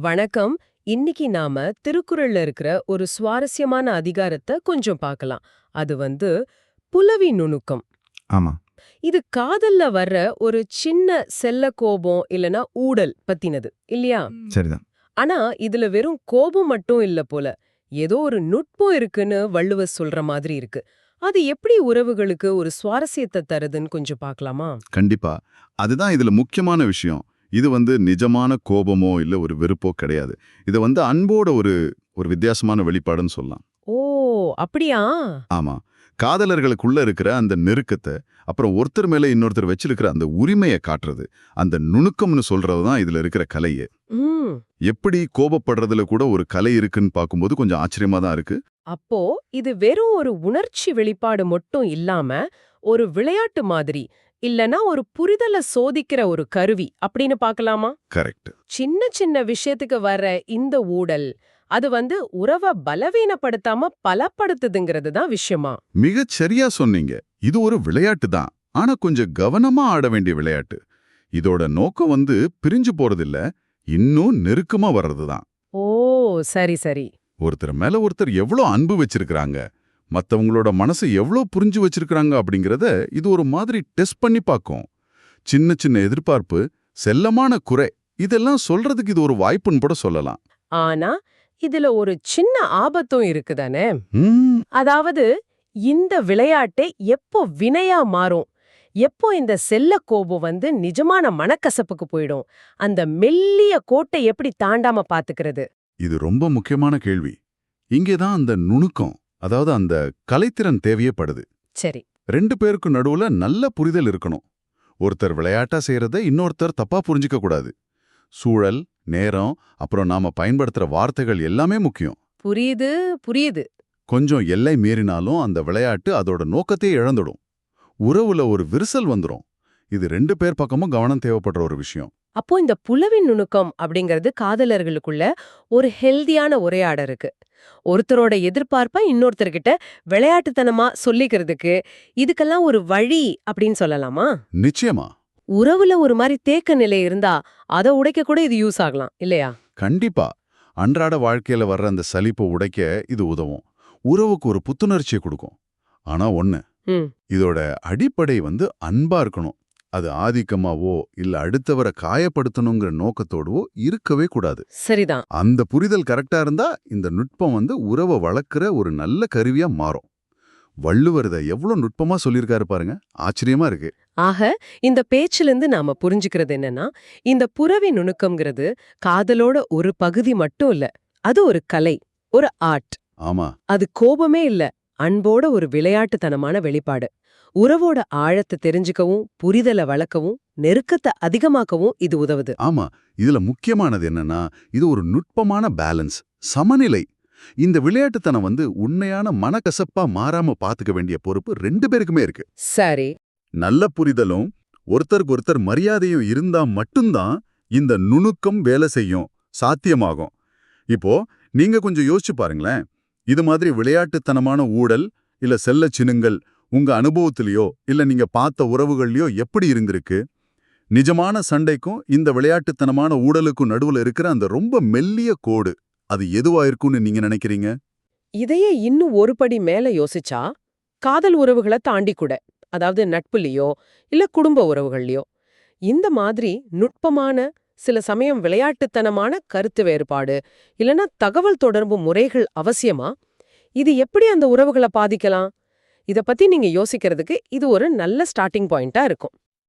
வணக்கம். இன்னைக்கு நாம திருக்குறள்ல இருக்கிற ஒரு சுவாரஸ்யமான அதிகாரத்தை கொஞ்சம் பார்க்கலாம். அது வந்து புலவி நுணுக்கம். ஆமா. இது காதல்ல வர்ற ஒரு சின்ன செல்ல கோபம் இல்லனா ஊடல் பத்தினது இல்லையா? சரிதான். ஆனா இதுல வெறும் கோபம் மட்டும் இல்ல போல ஏதோ ஒரு நுட்பம் இருக்குன்னு வள்ளுவர் சொல்ற மாதிரி இருக்கு. அது எப்படி உறவுகளுக்கு ஒரு சுவாரஸ்யத்தை தருதுன்னு கொஞ்சம் பார்க்கலாமா? கண்டிப்பா. அதுதான் இதுல முக்கியமான விஷயம். இது வந்து நிஜமான கோபமோ இல்ல ஒரு வெறுப்போ கிடையாது. இது வந்து அன்போட ஒரு ஒரு வித்தியாசமான வெளிப்பாடுன்னு சொல்லலாம். ஓ அப்படியா? ஆமா. காதலர்களுக்குள்ள இருக்கிற அந்த நெருக்கத்தை அப்புறம் ஒருத்தர் மேல இன்னொருத்தர் வச்சிருக்கிற அந்த உரிமையை காட்டுறது அந்த நுணுக்கம்னு சொல்றது தான் இதுல இருக்கிற கலையே. எப்படி கோபப்படுறதுல கூட ஒரு கலை இருக்குன்னு பார்க்கும்போது கொஞ்சம் ஆச்சரியமா தான் இருக்கு. அப்போ இது வெறும் ஒரு உணர்ச்சி வெளிப்பாடு மட்டும் இல்லாம ஒரு விளையாட்டு மாதிரி இல்லனா ஒரு புரிதலை சோதிக்கிற ஒரு கருவி அப்படின்னு பார்க்கலாமா? கரெக்ட். சின்ன சின்ன விஷயத்துக்கு வர்ற இந்த ஊடல் அது வந்து உறவை பலவீனப்படுத்தாம பலப்படுத்துதுங்கிறது தான் விஷயமா? மிகச் சரியா சொன்னீங்க. இது ஒரு விளையாட்டு தான். ஆனா கொஞ்சம் கவனமா ஆட வேண்டிய விளையாட்டு. இதோட நோக்கம் வந்து பிரிஞ்சு போறதில்ல இன்னும் நெருக்கமா வர்றதுதான் ஓ சரி சரி. ஒருத்தர் மேல ஒருத்தர் எவ்வளோ அன்பு வச்சிருக்கிறாங்க. மத்தவங்களோட மனசு எவ்வளோ புரிஞ்சு வச்சிருக்கிறாங்க அப்படிங்கறத இது ஒரு மாதிரி டெஸ்ட் பண்ணி பார்க்கும். சின்ன சின்ன எதிர்பார்ப்பு செல்லமான குறை இதெல்லாம் சொல்றதுக்கு இது ஒரு வாய்ப்புன்னு கூட சொல்லலாம். ஆனா இதுல ஒரு சின்ன ஆபத்தும் இருக்குதானே? அதாவது இந்த விளையாட்டே எப்போ வினையா மாறும்? எப்போ இந்த செல்ல கோபம் வந்து நிஜமான மனக்கசப்புக்கு போயிடும்? அந்த மெல்லிய கோட்டை எப்படி தாண்டாம பாத்துக்கிறது? இது ரொம்ப முக்கியமான கேள்வி. இங்கேதான் அந்த நுணுக்கம். அதாவது அந்த கலைத்திறன் தேவையப்படுது. சரி. ரெண்டு பேருக்கு நடுவுல நல்ல புரிதல் இருக்கணும். ஒருத்தர் விளையாட்டா செய்யறத இன்னொருத்தர் தப்பா புரிஞ்சுக்க கூடாது. சூழல் நேரம் அப்புறம் நாம பயன்படுத்துற வார்த்தைகள் எல்லாமே முக்கியம். புரியுது புரியுது. கொஞ்சம் எல்லை மீறினாலும் அந்த விளையாட்டு அதோட நோக்கத்தையே இழந்துடும். உறவுல ஒரு விரிசல் வந்துரும். இது ரெண்டு பேர் பக்கமும் கவனம் தேவைப்படுற ஒரு விஷயம். அப்போ இந்த புலவின் நுணுக்கம் அப்படிங்கிறது காதலர்களுக்குள்ள ஒரு ஹெல்தியான உரையாடல் இருக்கு. ஒருத்தரோட எதிர்பார்ப்ப இன்னொருத்தர்கிட்ட விளையாட்டுத்தனமா சொல்லிக்கிறதுக்கு இதுக்கெல்லாம் ஒரு வழி அப்படின்னு சொல்லலாமா? நிச்சயமா. உறவுல ஒரு மாதிரி தேக்க நிலை இருந்தா அதை உடைக்க கூட இது யூஸ் ஆகலாம் இல்லையா? கண்டிப்பா. அன்றாட வாழ்க்கையில வர்ற அந்த சலிப்பை உடைக்க இது உதவும். உறவுக்கு ஒரு புத்துணர்ச்சியை கொடுக்கும். ஆனா ஒண்ணு இதோட அடிப்படை வந்து அன்பா இருக்கணும். அது ஆதிக்கமாவோ இல்ல அடுத்தவரை காயப்படுத்தணுங்கிற நோக்கத்தோடவோ இருக்கவே கூடாது. சரிதான். அந்த புரிதல் கரெக்டா இருந்தா இந்த நுட்பம் வந்து உறவை வளர்க்குற ஒரு நல்ல கருவியா மாறும். வள்ளுவர் இதை எவ்வளவு நுட்பமா சொல்லியிருக்காரு பாருங்க. ஆச்சரியமா இருக்கு. ஆக இந்த பேச்சிலிருந்து நாம புரிஞ்சுக்கிறது என்னன்னா இந்த புறவி நுணுக்கம்ங்கிறது காதலோட ஒரு பகுதி மட்டும் இல்ல அது ஒரு கலை ஒரு ஆர்ட். ஆமா. அது கோபமே இல்ல. அன்போட ஒரு விளையாட்டுத்தனமான வெளிப்பாடு. உறவோட ஆழத்தை தெரிஞ்சுக்கவும் புரிதலை வளர்க்கவும் நெருக்கத்தை அதிகமாக்கவும் இது உதவுது. ஆமா இதுல முக்கியமானது என்னன்னா இது ஒரு நுட்பமான பேலன்ஸ் சமநிலை. இந்த விளையாட்டுத்தனம் வந்து உண்மையான மனக்கசப்பா மாறாம பாத்துக்க வேண்டிய பொறுப்பு ரெண்டு பேருக்குமே இருக்கு. சரி. நல்ல புரிதலும் ஒருத்தருக்கு ஒருத்தர் மரியாதையும் இருந்தா மட்டும்தான் இந்த நுணுக்கம் வேலை செய்யும் சாத்தியமாகும். இப்போ நீங்க கொஞ்சம் யோசிச்சு பாருங்களேன். இது மாதிரி விளையாட்டுத்தனமான ஊடல் இல்ல செல்ல சினுங்கள் உங்க அனுபவத்திலயோ இல்ல நீங்க பார்த்த உறவுகள்லயோ எப்படி இருந்திருக்கு? நிஜமான சண்டைக்கும் இந்த விளையாட்டுத்தனமான ஊடலுக்கும் நடுவுல இருக்கிற அந்த ரொம்ப மெல்லிய கோடு அது எதுவா இருக்கும்னு நீங்க நினைக்கிறீங்க? இதையே இன்னும் ஒரு படி மேல யோசிச்சா காதல் உறவுகளை தாண்டி கூட அதாவது நட்புலயோ இல்ல குடும்ப உறவுகள்லயோ இந்த மாதிரி நுட்பமான சில சமயம் விளையாட்டுத்தனமான கருத்து வேறுபாடு இல்லனா தகவல் தொடர்பு முறைகள் அவசியமா? இது எப்படி அந்த உறவுகளை பாதிக்கலாம்? இத பத்தி நீங்க யோசிக்கிறதுக்கு இது ஒரு நல்ல ஸ்டார்டிங் பாயிண்டா இருக்கும்.